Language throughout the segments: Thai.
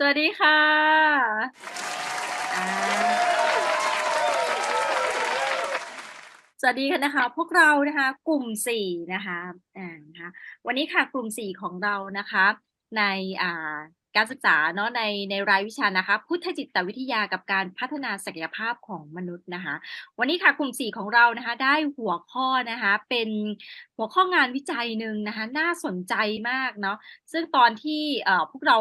สวัสดีค่ะอาสวัสดีกันนะคะ พวกเรานะคะ กลุ่ม4นะคะอ่านะคะวันนี้ค่ะกลุ่ม4ของเรานะคะ ในอ่าการศึกษาเนาะในในรายวิชานะคะ พุทธจิตวิทยากับการพัฒนาศักยภาพของมนุษย์นะคะ วันนี้ค่ะกลุ่ม 4 ของเรานะคะ ได้หัวข้อนะคะ เป็นหัวข้องานวิจัยหนึ่งนะคะ น่าสนใจมากเนาะซึ่งตอนที่เอ่อพวกเรา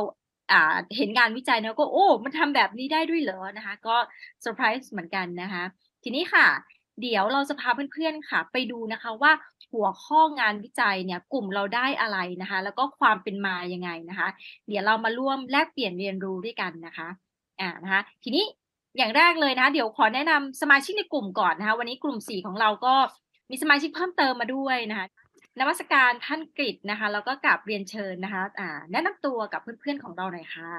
เห็นงานวิจัยแล้วก็โอ้ มันทำแบบนี้ได้ด้วยเหรอ?นะคะ ก็เซอร์ไพรส์เหมือนกันนะคะ ทีนี้ค่ะ เดี๋ยวเราจะพาเพื่อนๆค่ะ ไปดูนะคะว่าหัวข้องานวิจัยเนี่ยกลุ่มเราได้อะไรนะคะ แล้วก็ความเป็นมายังไงนะคะ เดี๋ยวเรามาร่วมแลกเปลี่ยนเรียนรู้ด้วยกันนะคะอ่านะคะทีนี้อย่างแรกเลยนะคะเดี๋ยวขอแนะนำสมาชิกในกลุ่มก่อนนะคะ วันนี้กลุ่ม 4 ของเราก็มีสมาชิกเพิ่มเติมมาด้วยนะคะ นมัสการท่านกฤษนะคะ แล้วก็กราบเรียนเชิญนะคะอ่าแนะนำตัวกับเพื่อนๆของเราหน่อยค่ะ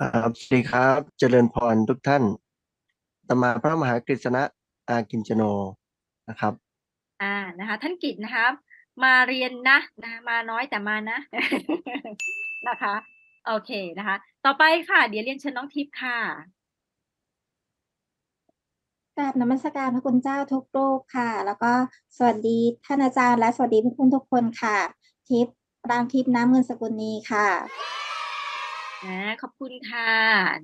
ครับสวัสดีครับ เจริญพรทุกท่านอาตมาพระมหากฤษณะอากิญจโนนะครับอานะคะ ท่านกฤษนะคะมาเรียนนะนะคะมาน้อยแต่มานะนะคะ โอเคนะคะ ต่อไปค่ะ เดี๋ยวเรียนเชิญน้องทิพย์ค่ะก ราบนมัสการพระคุณเจ้าทุกรูปค่ะ แล้วก็สวัสดีท่านอาจารย์และสวัสดีเพื่อนๆทุกคนค่ะ ทิพย์ปรางทิพย์น้ำเงินสกุลนีค่ะอาขอบคุณค่ะ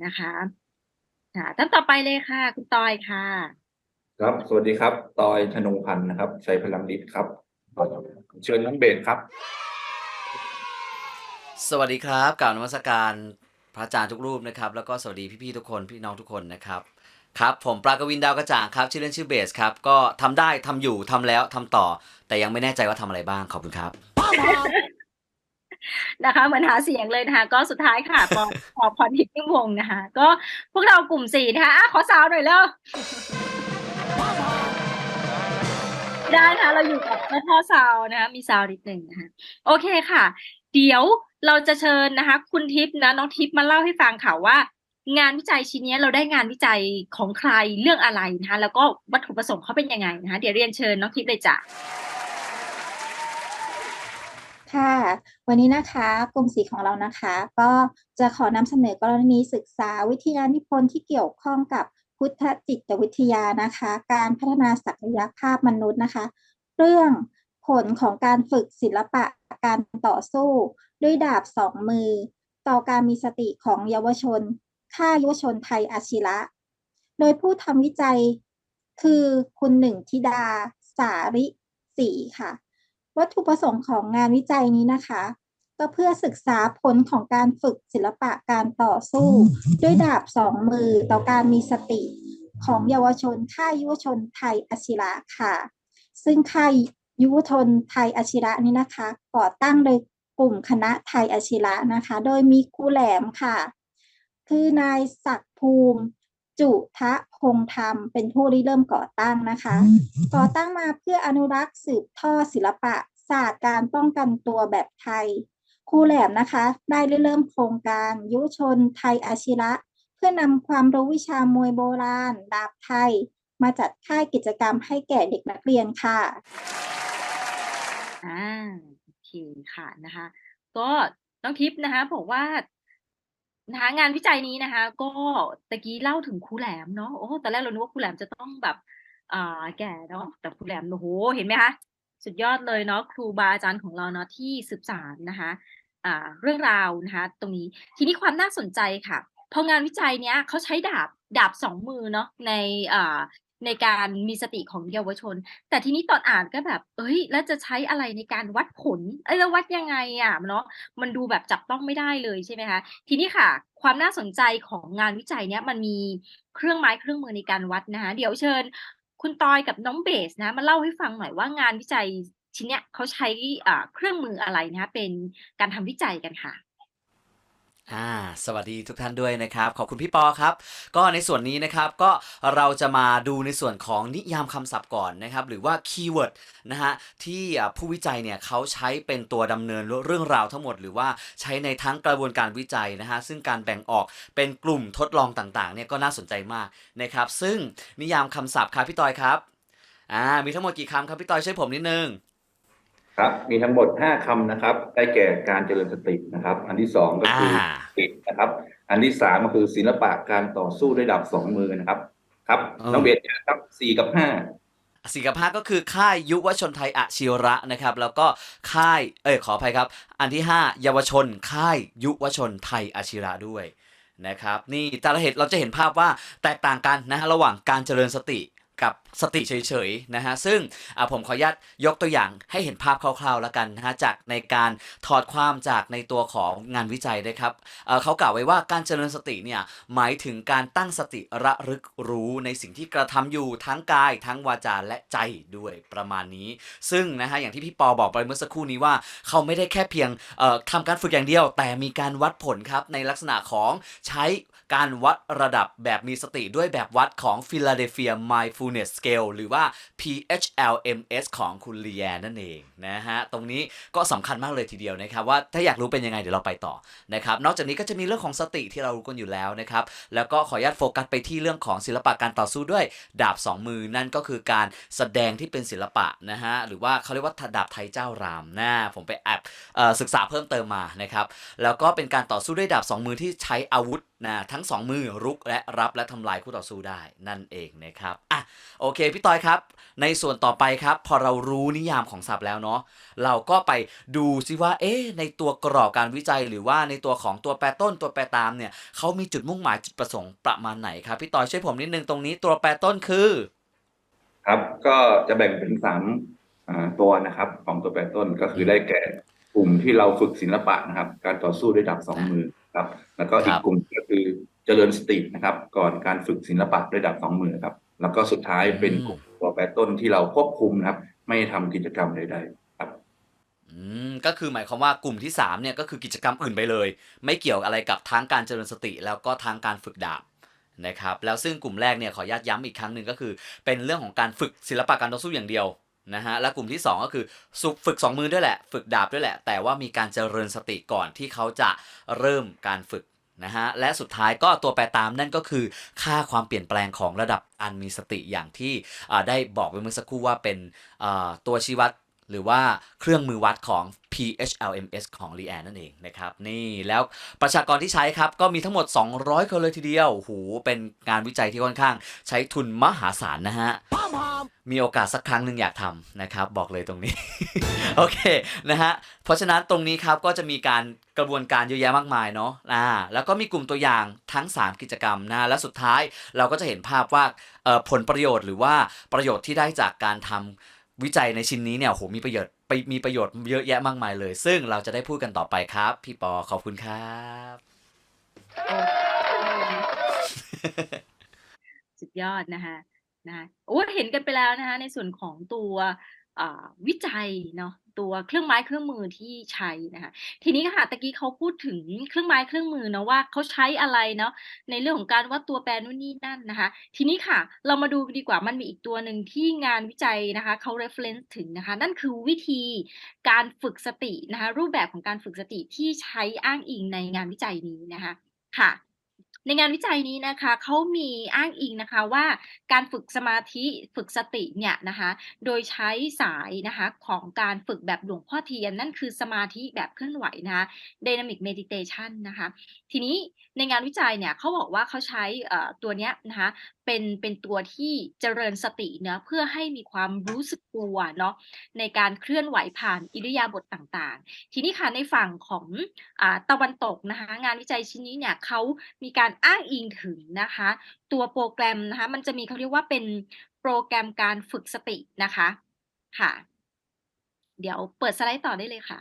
นะคะค่ะท่านต่อไปเลยค่ะ คุณตอยค่ะ ครับสวัสดีครับ ตอยธนงพันธ์นะครับชัยพลังฤทธิ์ครับเชิญน้องเบสครับ สวัสดีครับกราบนมัสการพระอาจารย์ทุกรูปนะครับ แล้วก็สวัสดีพี่ๆทุกคนพี่น้องทุกคนนะครับ ครับผมปรากวินดาวกระจ่างครับชื่อเล่นชื่อเบสครับก็ทำได้ทำอยู่ทำแล้วทำต่อ แต่ยังไม่แน่ใจว่าทำอะไรบ้างขอบคุณครับ นะคะเหมือนหาเสียงเลยนะคะ ก็สุดท้ายค่ะปอปอพรทิพย์นิ่มวงศ์นะคะ ก็พวกเรากลุ่ม4นะคะอาขอซาวด์หน่อยเร็วได้นะคะเราอยู่กับเจ้าพ่อซาวด์นะคะ มีซาวด์นิดหนึ่งนะคะโอเคค่ะ เดี๋ยวเราจะเชิญนะคะ คุณทิพย์นะน้องทิพย์มาเล่าให้ฟังค่ะว่า งานวิจัยชิ้นนี้เราได้งานวิจัยของใครเรื่องอะไรนะคะแล้วก็วัตถุประสงค์เขาเป็นยังไงนะคะเดี๋ยวเรียนเชิญน้องทิพย์เลยจ้ะค่ะ วันนี้นะคะกลุ่ม4ของเรานะคะ ก็จะขอนำเสนอกรณีศึกษาวิทยานิพนธ์ที่เกี่ยวข้องกับพุทธจิตวิทยานะคะ การพัฒนาศักยภาพมนุษย์นะคะ เรื่องผลของการฝึกศิลปะการต่อสู้ ด้วยดาบสองมือ ต่อการมีสติของเยาวชน ค่ายเยาวชนไทยอาชีระ โดยผู้ทำวิจัยคือคุณหนึ่งธิดาสาริศรีค่ะ วัตถุประสงค์ของงานวิจัยนี้นะคะ ก็เพื่อศึกษาผลของการฝึกศิลปะการต่อสู้ ด้วยดาบสองมือต่อการมีสติของเยาวชนค่ายยุวชนไทยอาชีระค่ะ ซึ่งค่ายยุวชนไทยอาชีระนี้นะคะ ก่อตั้งโดยกลุ่มคณะไทยอาชีระนะคะ โดยมีครูแหลมค่ะ คือนายศักดิ์ภูมิ จุทะพงษ์ธรรม เป็นผู้ริเริ่มก่อตั้งนะคะ ก่อตั้งมาเพื่ออนุรักษ์สืบทอดศิลปะ ศาสตร์การป้องกันตัวแบบไทยครูแหลมนะคะ ได้ริเริ่มโครงการยุวชนไทยอาชีระเพื่อนำความรู้วิชามวยโบราณ ดาบไทย มาจัดค่ายกิจกรรมให้แก่เด็กนักเรียนค่ะอาโอเคค่ะนะคะ ก็น้องทิพย์นะคะบอกว่า นะคะงานวิจัยนี้นะคะ ก็ตะกี้เล่าถึงครูแหลมเนาะโอ้ตอนแรกเรานึกว่าครูแหลมจะต้องแบบอ่าแก่เนาะแต่ครูแหลมโอ้โหเห็นไหมคะสุดยอดเลยเนาะครูบาอาจารย์ของเราเนาะที่สืบสานนะคะอ่าเรื่องราวนะคะตรงนี้ทีนี้ความน่าสนใจค่ะพองานวิจัยเนี้ยเขาใช้ดาบดาบสองมือเนาะในอ่า ในการมีสติของเยาวชน แต่ทีนี้ตอนอ่านก็แบบเฮ้ย แล้วจะใช้อะไรในการวัดผล เอ๊ยแล้ววัดยังไงอะเนาะ มันดูแบบจับต้องไม่ได้เลยใช่ไหมคะ ทีนี้ค่ะ ความน่าสนใจของงานวิจัยเนี้ยมันมีเครื่องไม้เครื่องมือในการวัดนะคะ เดี๋ยวเชิญ คุณตอยกับน้องเบสนะมาเล่าให้ฟังหน่อยว่างานวิจัยชิ้นเนี้ยเขาใช้อ่าเครื่องมืออะไรนะคะเป็นการทำวิจัยกันค่ะ อาสวัสดีทุกท่านด้วยนะครับ ขอบคุณพี่ปอครับ ก็ในส่วนนี้นะครับก็เราจะมาดูในส่วนของนิยามคำศัพท์ก่อนนะครับ หรือว่าคีย์เวิร์ดนะครับที่ผู้วิจัยเนี่ยเขาใช้เป็นตัวดำเนินเรื่องราวทั้งหมด หรือว่าใช้ในทั้งกระบวนการวิจัยนะครับซึ่งการแบ่งออกเป็นกลุ่มทดลองต่างๆเนี่ยก็น่าสนใจมากนะครับ ซึ่งนิยามคำศัพท์ครับพี่ตอยครับอามีทั้งหมดกี่คำครับพี่ตอยช่วยผมนิดนึง ครับ มีทั้งหมดห้าคำนะครับ ได้แก่การเจริญสตินะครับ อันที่สองก็อ่าคือสตินะครับ อันที่สามก็คือศิลปะการต่อสู้ด้วยดาบสองมือนะครับ ครับน้องเบสครับสี่กับห้าสี่กับห้าก็คือค่ายยุวชนไทยอาชีระนะครับ แล้วก็ค่ายเอ้ยขออภัยครับ อันที่ห้าเยาวชน ค่ายยุวชนไทยอาชีระด้วยนะครับ นี่แต่ละเหตุเราจะเห็นภาพว่าแตกต่างกันนะฮะระหว่างการเจริญสติ กับสติเฉยๆนะฮะซึ่งผมขออนุญาตยกตัวอย่างให้เห็นภาพคร่าวๆแล้วกันนะฮะจากในการถอดความจากในตัวของงานวิจัยนะครับเเขากล่าวไว้ว่าการเจริญสติเนี่ยหมายถึงการตั้งสติระลึกรู้ในสิ่งที่กระทำอยู่ทั้งกาย ทั้งวาจาและใจด้วยประมาณนี้ ซึ่งนะฮะอย่างที่พี่ปอบอกไปเมื่อสักครู่นี้ว่า เขาไม่ได้แค่เพียงเอ่อทำการฝึกอย่างเดียว แต่มีการวัดผลครับในลักษณะของใช้ การวัดระดับแบบมีสติด้วยแบบวัดของ Philadelphia Mindfulness Scale หรือว่า PHLMS ของคุณลีแอนนั่นเองนะฮะ ตรงนี้ก็สำคัญมากเลยทีเดียวนะครับว่าถ้าอยากรู้เป็นยังไงเดี๋ยวเราไปต่อนะครับ นอกจากนี้ก็จะมีเรื่องของสติที่เรารู้กันอยู่แล้วนะครับ แล้วก็ขออนุญาตโฟกัสไปที่เรื่องของศิลปะการต่อสู้ด้วยดาบสองมือนั่นก็คือการแสดงที่เป็นศิลปะนะฮะหรือว่าเขาเรียกว่าดาบไทยเจ้ารามนะผมไปแอบศึกษาเพิ่มเติมมานะครับแล้วก็เป็นการต่อสู้ด้วยดาบสองมือที่ใช้อาวุธนะทงสองมือรุกและรับและทำลายคู่ต่อสู้ได้นั่นเองนะครับอะโอเคพี่ต้อยครับ ในส่วนต่อไปครับ พอเรารู้นิยามของศัพท์แล้วเนาะเราก็ไปดูซิว่า เอ๊ะในตัวกรอบการวิจัย หรือว่าในตัวของตัวแปรต้นตัวแปรตามเนี่ยเขามีจุดมุ่งหมายจุดประสงค์ประมาณไหนครับพี่ต้อยช่วยผมนิดนึงตรงนี้ตัวแปรต้นคือครับก็จะแบ่งเป็นสามอ่าตัวนะครับ ของตัวแปรต้นก็คือได้แก่กลุ่มที่เราฝึกศิลปะนะครับ การต่อสู้ด้วยดาบสองมือครับ แล้วก็อีกกลุ่มก็คือ เจริญสตินะครับ ก่อนการฝึกศิลปะด้วยดาบสองมือครับ แล้วก็สุดท้ายเป็นกลุ่มตัวแปรต้นที่เราควบคุมนะครับ ไม่ทำกิจกรรมใดๆครับอืมก็คือหมายความว่ากลุ่มที่3เนี่ยก็คือกิจกรรมอื่นไปเลย ไม่เกี่ยวอะไรกับทั้งการเจริญสติ แล้วก็ทั้งการฝึกดาบนะครับแล้วซึ่งกลุ่มแรกเนี่ยขออนุญาตย้ำอีกครั้งหนึ่งก็คือ เป็นเรื่องของการฝึกศิลปะการต่อสู้อย่างเดียวนะฮะและกลุ่มที่ 2 ก็คือสุฝึก 2 มือด้วยแหละ ฝึกดาบด้วยแหละ แต่ว่ามีการเจริญสติก่อนที่เขาจะเริ่มการฝึก นะฮะและสุดท้ายก็ตัวแปรตามนั่นก็คือค่าความเปลี่ยนแปลงของระดับอันมีสติอย่างที่ได้บอกไปเมื่อสักครู่ว่าเป็นตัวชี้วัด หรือว่าเครื่องมือวัดของ PHLMS ของ l ีแอนนั่นเองนะครับนี่แล้วประชากรที่ใช้ครับ ก็มีทั้งหมด 200 คนเลยทีเดียวโอ้โหเป็นงานวิจัยที่ค่อนข้างใช้ทุนมหาศาลนะฮะ มีโอกาสสักครั้งหนึ่งอยากทำนะครับ บอกเลยตรงนี้ โอเคนะฮะ เพราะฉะนั้นตรงนี้ครับก็จะมีการกระบวนการเยอะแยะมากมายเนาะอ่าแล้วก็มีกลุ่มตัวอย่างทั้ง 3 กิจกรรมนะและสุดท้ายเราก็จะเห็นภาพว่าผลประโยชน์หรือว่าประโยชน์ที่ได้จากการทำ วิจัยในชิ้นนี้เนี่ยโหมีประโยชน์ไปมีประโยชน์เยอะแยะมากมายเลย ซึ่งเราจะได้พูดกันต่อไปครับ พี่ปอขอบคุณครับ สุดยอดนะคะนะคะโอ้เห็นกันไปแล้วนะคะ ในส่วนของตัว อ่า วิจัยเนาะ ตัวเครื่องไม้เครื่องมือที่ใช้นะคะ ทีนี้ค่ะ ตะกี้เขาพูดถึงเครื่องไม้เครื่องมือเนาะว่า เขาใช้อะไรเนาะ ในเรื่องของการวัดตัวแปรนู่นนี่นั่นนะคะ ทีนี้ค่ะ เรามาดูดีกว่า มันมีอีกตัวหนึ่งที่งานวิจัยนะคะ เขา reference ถึงนะคะ นั่นคือวิธีการฝึกสตินะคะ รูปแบบของการฝึกสติที่ใช้อ้างอิงในงานวิจัยนี้นะคะ ค่ะ ในงานวิจัยนี้นะคะเขามีอ้างอิงนะคะว่าการฝึกสมาธิฝึกสติเนี่ยนะคะโดยใช้สายนะคะของการฝึกแบบหลวงพ่อเทียน นั่นคือสมาธิแบบเคลื่อนไหวนะคะ Dynamic Meditation นะคะทีนี้ในงานวิจัยเนี่ยเขาบอกว่าเขาใช้ตัวเนี้ยนะคะเป็นเป็นตัวที่เจริญสติเนาะเพื่อให้มีความรู้สึกตัวเนาะในการเคลื่อนไหวผ่านอิริยาบถต่างๆ ทีนี้ค่ะในฝั่งของอตะวันตกนะคะงานวิจัยชิ้นนี้เนี่ยเขามีการการอ้างอิงถึงนะคะ ตัวโปรแกรมนะคะมันจะมีเขาเรียกว่าเป็นโปรแกรมการฝึกสตินะคะค่ะ เดี๋ยวเปิดสไลด์ต่อได้เลยค่ะ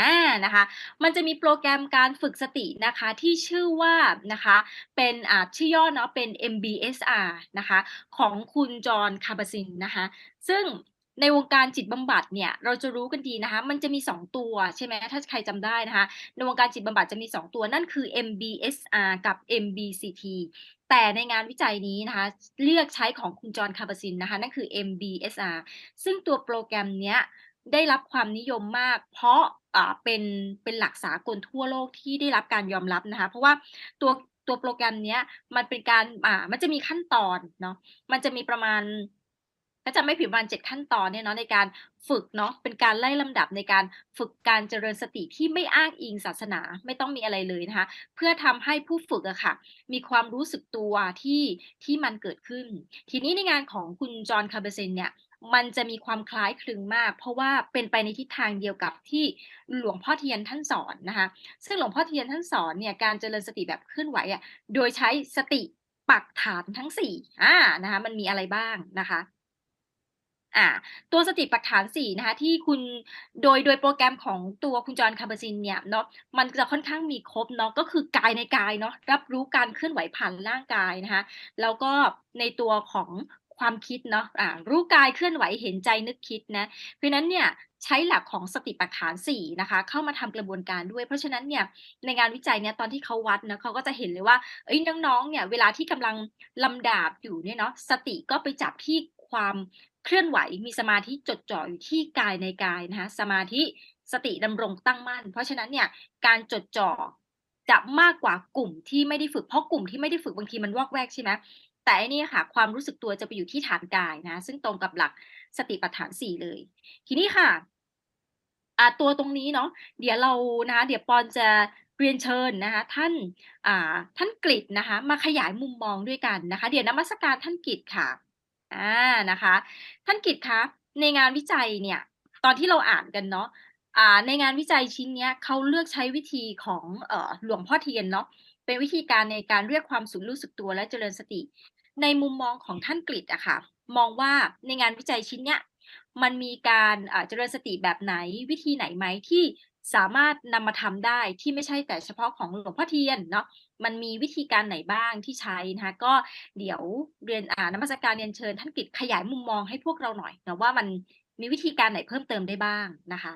อ่านะคะ มันจะมีโปรแกรมการฝึกสตินะคะที่ชื่อว่านะคะเป็นอ่าชื่อย่อเนาะเป็น MBSR นะคะของคุณจอห์นคาบาซินนะคะ ซึ่ง ในวงการจิตบำบัดเนี่ยเราจะรู้กันดีนะคะ มันจะมี 2 ตัวใช่ไหมถ้าใครจำได้นะคะ ในวงการจิตบำบัดจะมี 2 ตัวนั่นคือ MBSR กับ MBCT แต่ในงานวิจัยนี้นะคะ เลือกใช้ของคุณจอห์นคาบาซินนะคะ นั่นคือ MBSR ซึ่งตัวโปรแกรมเนี้ยได้รับความนิยมมาก เพราะอ่าเป็นเป็นหลักสากลทั่วโลกที่ได้รับการยอมรับนะคะ เพราะว่าตัวตัวโปรแกรมเนี้ยมันเป็นการอ่ามันจะมีขั้นตอนเนาะมันจะมีประมาณ ก็จะไม่ผิดประมาณเจ็ดขั้นตอนเนี่ยเนาะในการฝึกเนาะเป็นการไล่ลำดับในการฝึกการเจริญสติที่ไม่อ้างอิงศาสนาไม่ต้องมีอะไรเลยนะคะเพื่อทำให้ผู้ฝึกอะค่ะ มีความรู้สึกตัวที่ที่มันเกิดขึ้น ทีนี้ในงานของคุณจอห์นคาร์เบเซนเนี่ยมันจะมีความคล้ายคลึงมาก เพราะว่าเป็นไปในทิศทางเดียวกับที่หลวงพ่อเทียนท่านสอนนะคะซึ่งหลวงพ่อเทียนท่านสอนเนี่ยการเจริญสติแบบเคลื่อนไหวอะโดยใช้สติปักฐานทั้งสี่อ่านะคะมันมีอะไรบ้างนะคะ อ่าตัวสติปัฏฐานสี่นะคะที่คุณโดยโดยโปรแกรมของตัวคุณจอห์นคาร์เบซินเนี่ยเนาะมันจะค่อนข้างมีครบเนาะก็คือกายในกายเนาะรับรู้การเคลื่อนไหวผ่านร่างกายนะคะแล้วก็ในตัวของความคิดเนาะอ่ารู้กายเคลื่อนไหวเห็นใจนึกคิดนะเพราะนั้นเนี่ยใช้หลักของสติปัฏฐาน4นะคะเข้ามาทำกระบวนการด้วย เพราะฉะนั้นเนี่ยในงานวิจัยเนี่ยตอนที่เขาวัดนะเขาก็จะเห็นเลยว่าเอ้ยน้องๆเนี่ยเวลาที่กำลังลำดาบอยู่เนี่ยเนาะสติก็ไปจับที่ ความเคลื่อนไหว มีสมาธิจดจ่ออยู่ที่กายในกายนะคะสมาธิสติดำรงตั้งมั่น เพราะฉะนั้นเนี่ยการจดจ่อจะมากกว่ากลุ่มที่ไม่ได้ฝึกเพราะกลุ่มที่ไม่ได้ฝึกบางทีมันวอกแวกใช่ไหมแต่อันนี้ค่ะ ความรู้สึกตัวจะไปอยู่ที่ฐานกายนะ ซึ่งตรงกับหลักสติปัฏฐานสี่เลย ทีนี้ค่ะตัวตรงนี้เนาะเดี๋ยวเรานะเดี๋ยวปอนจะเรียนเชิญนะคะท่านท่านกฤษนะคะมาขยายมุมมองด้วยกันนะคะ เดี๋ยวนมัสการท่านกฤษค่ะ อ่านะคะ ท่านกฤษคะ ในงานวิจัยเนี่ย ตอนที่เราอ่านกันเนาะ อ่า ในงานวิจัยชิ้นเนี้ย เขาเลือกใช้วิธีของ เอ่อ หลวงพ่อเทียนเนาะ เป็นวิธีการในการเรียกความสูญรู้สึกตัวและเจริญสติ ในมุมมองของท่านกฤษอะค่ะ มองว่าในงานวิจัยชิ้นเนี้ย มันมีการ อ่า เจริญสติแบบไหน วิธีไหนไหมที่สามารถนำมาทำได้ ที่ไม่ใช่แต่เฉพาะของหลวงพ่อเทียนเนาะ มันมีวิธีการไหนบ้างที่ใช้นะคะ ก็เดี๋ยวเรียนอ่านมัสการเรียนเชิญ ท่านกฤษขยายมุมมองให้พวกเราหน่อยนะว่ามันมีวิธีการไหนเพิ่มเติมได้บ้างนะคะ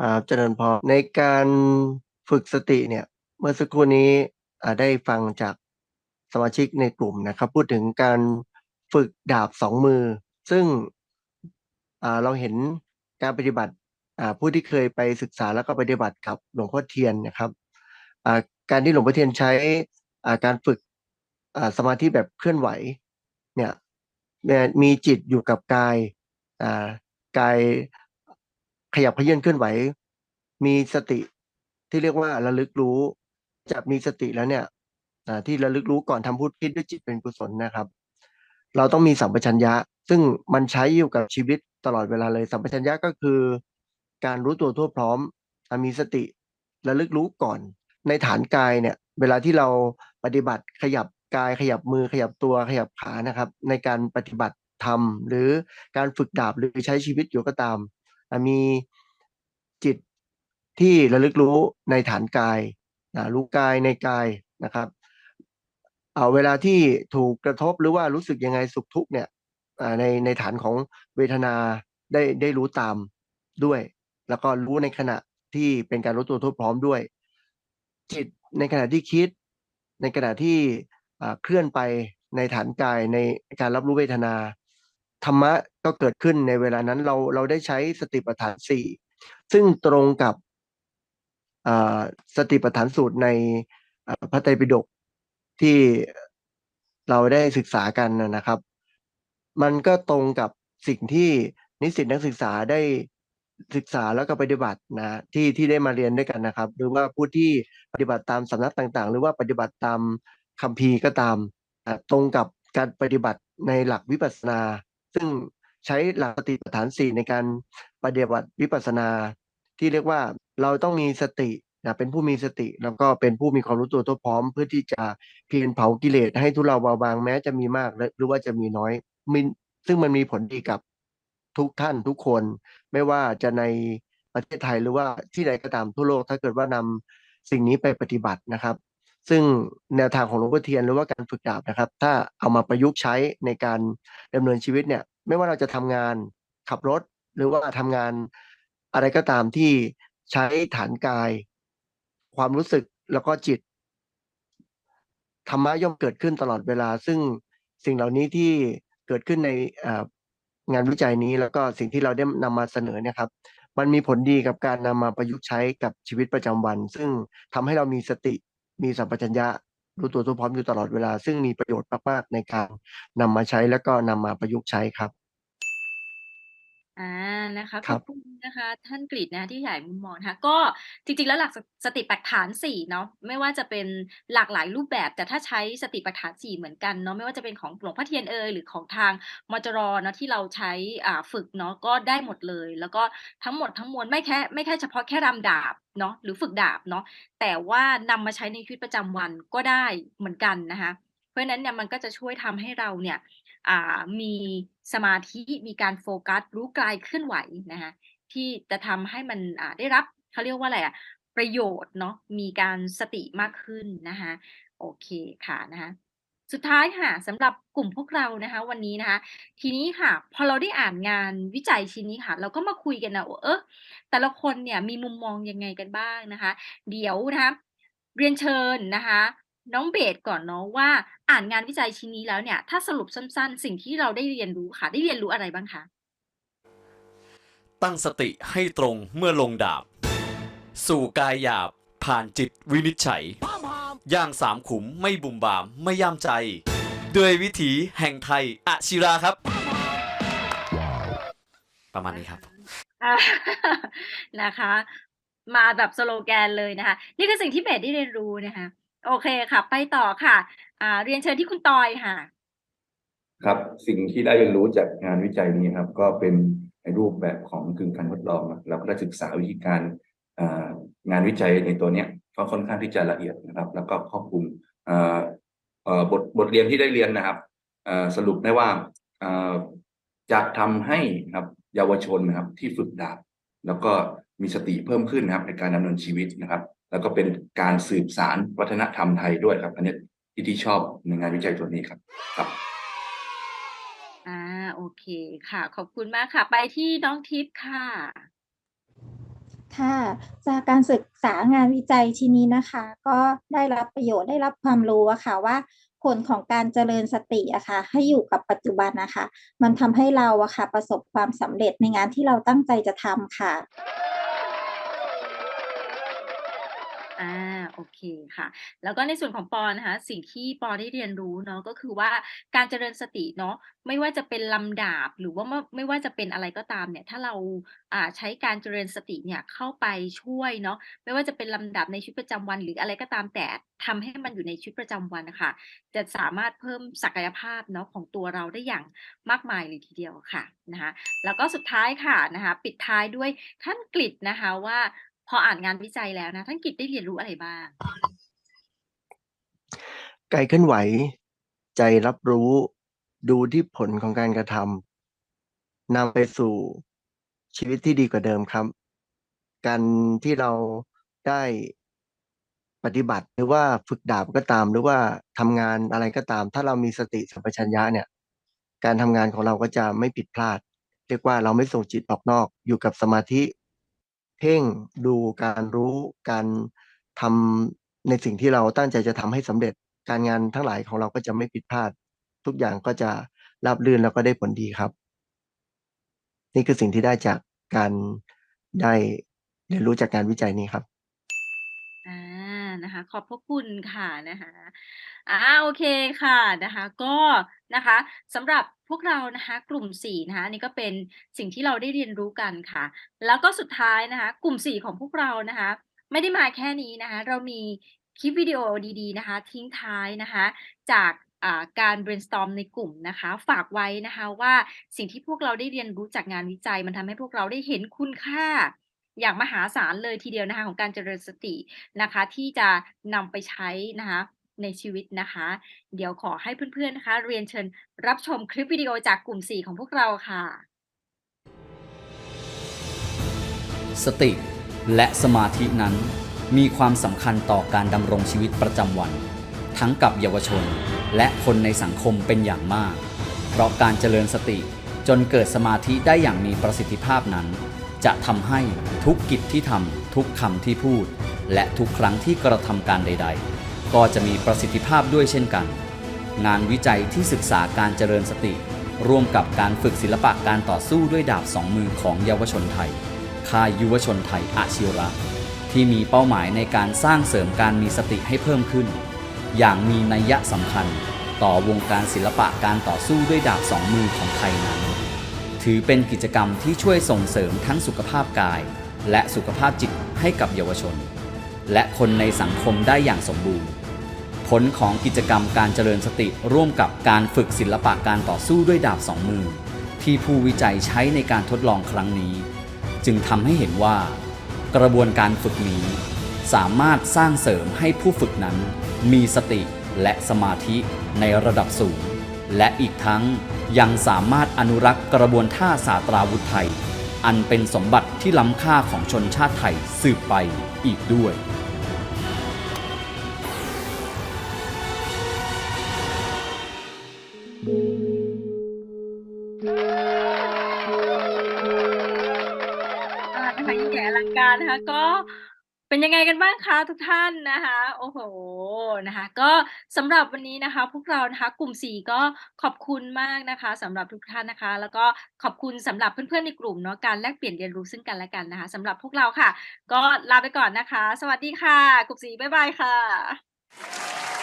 อ่าเจริญพรในการฝึกสติเนี่ย เมื่อสักครู่นี้อ่าได้ฟังจากสมาชิกในกลุ่มนะครับ พูดถึงการฝึกดาบสองมือ ซึ่งอ่าเราเห็นการปฏิบัติอ่าผู้ที่เคยไปศึกษาแล้วก็ปฏิบัติกับหลวงพ่อเทียนนะครับ การที่หลวงพ่อเทียนใช้อ่าการฝึกอ่าสมาธิแบบเคลื่อนไหวเนี่ยเนี่ยมีจิตอยู่กับกายอ่ากายขยับเขยื้อนเคลื่อนไหว มีสติที่เรียกว่าระลึกรู้จะมีสติแล้วเนี่ยอ่าที่ระลึกรู้ก่อนทำพูดคิดด้วยจิตเป็นกุศลนะครับ เราต้องมีสัมปชัญญะ ซึ่งมันใช้อยู่กับชีวิตตลอดเวลาเลยสัมปชัญญะก็คือ การรู้ตัวทั่วพร้อมมีสติระลึกรู้ก่อน ในฐานกายเนี่ย เวลาที่เราปฏิบัติขยับกายขยับมือขยับตัวขยับขานะครับ ในการปฏิบัติธรรมหรือการฝึกดาบหรือใช้ชีวิตอยู่ก็ตาม มีจิตที่ระลึกรู้ในฐานกายนะรู้กายในกายนะครับเอาเวลาที่ถูกกระทบหรือว่ารู้สึกยังไงสุขทุกข์เนี่ยในในฐานของเวทนาได้ได้รู้ตามด้วย แล้วก็รู้ในขณะที่เป็นการรู้ตัวทั่วพร้อมด้วย จิตในขณะที่คิด ในขณะที่เคลื่อนไปในฐานกายในการรับรู้เวทนา ธรรมะก็เกิดขึ้นในเวลานั้นเราเราได้ใช้สติปัฏฐานสี่ซึ่งตรงกับสติปัฏฐานสูตรในพระไตรปิฎกที่เราได้ศึกษากันนะนะครับ มันก็ตรงกับสิ่งที่นิสิตนักศึกษาได้ ศึกษาแล้วก็ปฏิบัตินะที่ที่ได้มาเรียนด้วยกันนะครับ หรือว่าผู้ที่ปฏิบัติตามสำนักต่างๆ หรือว่าปฏิบัติตามคัมภีร์ก็ตามตรงกับการปฏิบัติในหลักวิปัสสนา ซึ่งใช้หลักสติปัฏฐานสี่ในการปฏิบัติวิปัสสนา ที่เรียกว่าเราต้องมีสตินะเป็นผู้มีสติแล้วก็เป็นผู้มีความรู้ตัวทั่วพร้อม เพื่อที่จะเพียรเผากิเลสให้ทุเลาเบาบางแม้จะมีมากหรือว่าจะมีน้อยมีซึ่งมันมีผลดีกับ ทุกท่านทุกคน ไม่ว่าจะในประเทศไทยหรือว่าที่ใดก็ตามทั่วโลก ถ้าเกิดว่านำสิ่งนี้ไปปฏิบัตินะครับ ซึ่งแนวทางของหลวงพ่อเทียนหรือว่าการฝึกดาบนะครับ ถ้าเอามาประยุกต์ใช้ในการดำเนินชีวิตเนี่ย ไม่ว่าเราจะทำงานขับรถหรือว่าทำงานอะไรก็ตามที่ใช้ฐานกาย ความรู้สึกแล้วก็จิตธรรมะย่อมเกิดขึ้นตลอดเวลา ซึ่งสิ่งเหล่านี้ที่เกิดขึ้นใน งานวิจัยนี้แล้วก็สิ่งที่เราได้นำมาเสนอเนี่ยครับมันมีผลดีกับการนำมาประยุกต์ใช้กับชีวิตประจำวัน ซึ่งทำให้เรามีสติมีสัมปชัญญะรู้ตัวทุกพร้อมอยู่ตลอดเวลา ซึ่งมีประโยชน์มากๆในการนำมาใช้แล้วก็นำมาประยุกต์ใช้ครับ อา นะคะ คขรัอบบคุณนะคะท่านกฤษนะคะที่ขยายมุมมองนะคะ ก็จริง ๆ แล้วหลัก ส สติปัฏฐาน 4 เนาะ ไม่ว่าจะเป็นหลากหลายรูปแบบ แต่ถ้าใช้สติปัฏฐาน 4 เหมือนกันเนาะ ไม่ว่าจะเป็นของหลวงพ่อเทียนเอย หรือของทาง มจร.เนาะ ที่เราใช้ อ่า ฝึกเนาะ ก็ได้หมดเลย แล้วก็ทั้งหมดทั้งมวล ไม่แค่ ไม่แค่เฉพาะแค่รำดาบเนาะ หรือฝึกดาบเนาะ แต่ว่านำมาใช้ในชีวิตประจำวันก็ได้เหมือนกันนะคะ เพราะฉะนั้นเนี่ยมันก็จะช่วยทำให้เราเนี่ยอ่า มีสมาธิมีการโฟกัส รู้กายเคลื่อนไหวนะคะที่จะทำให้มันได้รับเขาเรียกว่าอะไรอะประโยชน์เนาะมีการสติมากขึ้นนะคะโอเคค่ะนะคะสุดท้ายค่ะสำหรับกลุ่มพวกเรานะคะ วันนี้นะคะ ทีนี้ค่ะ พอเราได้อ่านงานวิจัยชิ้นนี้ค่ะ เราก็มาคุยกันนะเออแต่ละคนเนี่ยมีมุมมองยังไงกันบ้างนะคะ เดี๋ยวนะคะเรียนเชิญนะคะ น้องเบสก่อนเนาะว่าอ่านงานวิจัยชิ้นนี้แล้วเนี่ย ถ้าสรุปสั้น ๆ สิ่งที่เราได้เรียนรู้ค่ะ ได้เรียนรู้อะไรบ้างคะ?ตั้งสติให้ตรงเมื่อลงดาบ สู่กายหยาบ ผ่านจิตวินิจฉัย ย่างสามขุมไม่บุ่มบามไม่ย่ามใจ ด้วยวิถีแห่งไทยอาชิราครับ ประมาณนี้ครับอานะคะ มาแบบสโลแกนเลยนะคะ นี่คือสิ่งที่เบสได้เรียนรู้นะคะ โอเคค่ะ ไปต่อค่ะ อ่า เรียนเชิญที่คุณตอยค่ะ ครับ สิ่งที่ได้เรียนรู้จากงานวิจัยนี้ครับ ก็เป็นในรูปแบบของกึ่งการทดลองเราก็ได้ศึกษาวิธีการงานวิจัยในตัวเนี้ยก็ค่อนข้างที่จะละเอียดนะครับ แล้วก็ครอบคลุมบทบทเรียนที่ได้เรียนนะครับสรุปได้ว่าอ่าจะทำให้ครับเยาวชนนะครับที่ฝึกดาบ แล้วก็มีสติเพิ่มขึ้นนะครับในการดำเนินชีวิตนะครับ แล้วก็เป็นการสืบสานวัฒนธรรมไทยด้วยครับ อันเนี้ยที่ที่ชอบในงานวิจัยตัวนี้ครับครับอาโอเคค่ะ ขอบคุณมากค่ะ ไปที่น้องทิพย์ค่ะ ค่ะ จากการศึกษางานวิจัยชิ้นนี้นะคะ ก็ได้รับประโยชน์ได้รับความรู้อะค่ะว่าผลของการเจริญสติอะค่ะให้อยู่กับปัจจุบันน่ะค่ะมันทำให้เราอะค่ะประสบความสำเร็จในงานที่เราตั้งใจจะทำค่ะ อาโอเคค่ะ แล้วก็ในส่วนของปอนะคะ สิ่งที่ปอได้เรียนรู้เนาะก็คือว่าการเจริญสติเนาะไม่ว่าจะเป็นลำดาบหรือว่าเมื่อไม่ว่าจะเป็นอะไรก็ตามเนี่ย ถ้าเราอ่าใช้การเจริญสติเนี่ยเข้าไปช่วยเนาะไม่ว่าจะเป็นลำดับในชีวิตประจำวันหรืออะไรก็ตามแต่ทำให้มันอยู่ในชีวิตประจำวันนะคะจะสามารถเพิ่มศักยภาพเนาะของตัวเราได้อย่างมากมายเลยทีเดียวค่ะนะคะแล้วก็สุดท้ายค่ะนะคะปิดท้ายด้วยท่านกฤษนะคะว่า พออ่านงานวิจัยแล้วนะท่านกฤษได้เรียนรู้อะไรบ้าง?กายเคลื่อนไหว ใจรับรู้ดูที่ผลของการกระทำนำไปสู่ชีวิตที่ดีกว่าเดิมครับ การที่เราได้ปฏิบัติหรือว่าฝึกดาบก็ตาม หรือว่าทำงานอะไรก็ตาม ถ้าเรามีสติสัมปชัญญะเนี่ย การทำงานของเราก็จะไม่ผิดพลาด เรียกว่าเราไม่ส่งจิตออกนอก อยู่กับสมาธิ เพ่งดูการรู้การทำในสิ่งที่เราตั้งใจจะทำให้สำเร็จการงานทั้งหลายของเราก็จะไม่ผิดพลาด ทุกอย่างก็จะราบรื่นแล้วก็ได้ผลดีครับ นี่คือสิ่งที่ได้จากการได้เรียนรู้จากการวิจัยนี้ครับ ขอบพระคุณค่ะนะคะอ่าโอเคค่ะนะคะก็นะคะสำหรับพวกเรานะคะกลุ่ม4นะคะนนี้ก็เป็นสิ่งที่เราได้เรียนรู้กันค่ะ แล้วก็สุดท้ายนะคะกลุ่ม 4 ของพวกเรานะคะไม่ได้มาแค่นี้นะคะเรามีคลิปวิดีโอดีๆนะคะทิ้งท้ายนะคะจากการ brainstorm ในกลุ่มนะคะ ฝากไว้นะคะว่าสิ่งที่พวกเราได้เรียนรู้จากงานวิจัย มันทำให้พวกเราได้เห็นคุณค่า อย่างมหาศาลเลยทีเดียวนะคะ ของการเจริญสตินะคะ ที่จะนำไปใช้นะคะในชีวิตนะคะ เดี๋ยวขอให้เพื่อนๆนะคะ เรียนเชิญรับชมคลิปวิดีโอจากกลุ่ม 4 ของพวกเราค่ะ สติและสมาธินั้น มีความสำคัญต่อการดำรงชีวิตประจำวัน ทั้งกับเยาวชน และคนในสังคมเป็นอย่างมาก เพราะการเจริญสติจนเกิดสมาธิได้อย่างมีประสิทธิภาพนั้น จะทำให้ทุกกิจที่ทำทุกคำที่พูด และทุกครั้งที่กระทำการใด ๆ ก็จะมีประสิทธิภาพด้วยเช่นกัน งานวิจัยที่ศึกษาการเจริญสติ ร่วมกับการฝึกศิลปะการต่อสู้ด้วยดาบสองมือของเยาวชนไทยค่ายยุวชนไทยอาชิระที่มีเป้าหมายในการสร้างเสริมการมีสติให้เพิ่มขึ้น อย่างมีนัยยะสำคัญ ต่อวงการศิลปะการต่อสู้ด้วยดาบสองมือของไทยนั้น ถือเป็นกิจกรรมที่ช่วยส่งเสริมทั้งสุขภาพกาย และสุขภาพจิตให้กับเยาวชน และคนในสังคมได้อย่างสมบูรณ์ ผลของกิจกรรมการเจริญสติร่วมกับการฝึกศิลปะการต่อสู้ด้วยดาบสองมือ ที่ผู้วิจัยใช้ในการทดลองครั้งนี้ จึงทำให้เห็นว่า กระบวนการฝึกนี้ สามารถสร้างเสริมให้ผู้ฝึกนั้น มีสติและสมาธิในระดับสูง และอีกทั้งยังสามารถอนุรักษ์กระบวนท่าสาตราวุธไทย อันเป็นสมบัติที่ล้ำค่าของชนชาติไทยสืบไปอีกด้วยนะคะยิ่งใหญ่อลังการนะคะก็เป็นยังไงกันบ้างคะทุกท่านนะคะ โอ้โห นะคะ ก็สำหรับวันนี้นะคะ พวกเรานะคะกลุ่มสี่ก็ขอบคุณมากนะคะสำหรับทุกท่านนะคะ แล้วก็ขอบคุณสำหรับเพื่อนๆในกลุ่มเนาะการแลกเปลี่ยนเรียนรู้ซึ่งกันและกันนะคะสำหรับพวกเราค่ะ ก็ลาไปก่อนนะคะ สวัสดีค่ะ กลุ่มสี่บ๊ายบายค่ะ